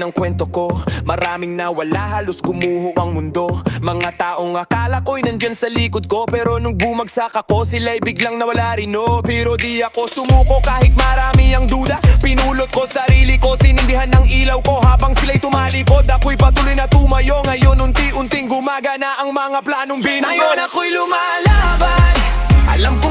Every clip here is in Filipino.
ng kwento ko. Maraming nawala, halos gumuho ang mundo. Mga taong akala ko'y nandyan sa likod ko. Pero nung bumagsak ako, sila'y biglang nawala rin no Pero di ako sumuko kahit marami ang duda. Pinulot ko sarili ko, sinindihan ng ilaw ko. Habang sila'y tumalikod, ako'y patuloy na tumayo. Ngayon unti-unting gumagana ang mga planong binago Ngayon ako'y lumalaban, alam kong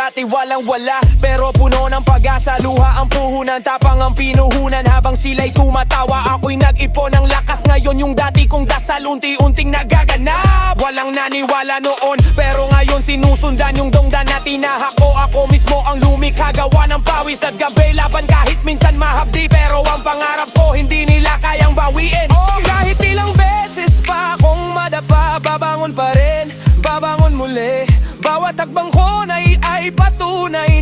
Dati-rati walang wala Pero puno ng pag-asa. Luha ang puhunan Tapang ang pinuhunan. Habang sila'y tumatawa Ako'y nag-ipon ng lakas. Ngayon yung dati kong dasal Unti-unting nagaganap. Walang naniwala noon Pero ngayon sinusundan Yung dongdan na tinahak ko Ako mismo ang lumikha ng pawis at gabi. Laban kahit minsan mahapdi Pero ang pangarap ko Hindi nila kayang bawiin. Oh, Kahit ilang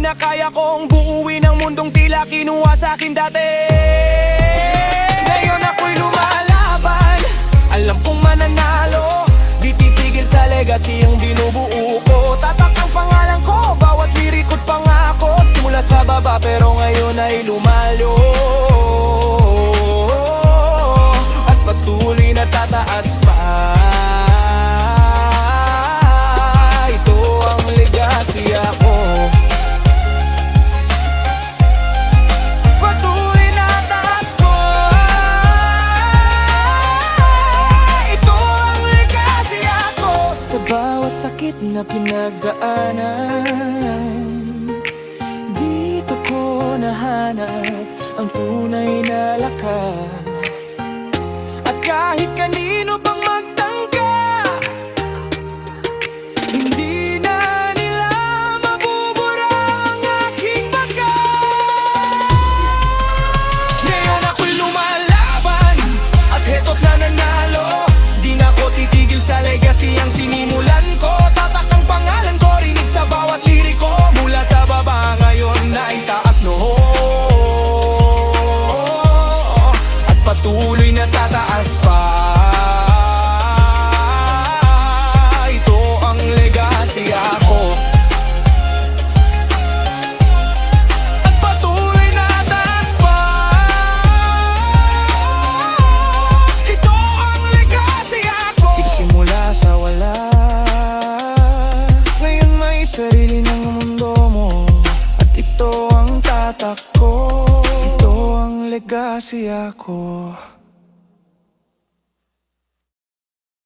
Na kaya kong buuin ang mundong tila kinuha sa akin dati na pinagdaanan. Dito ko nahanap ang tunay na lakas. At kahit kanino pang magtangka Hindi ito ang tatak ko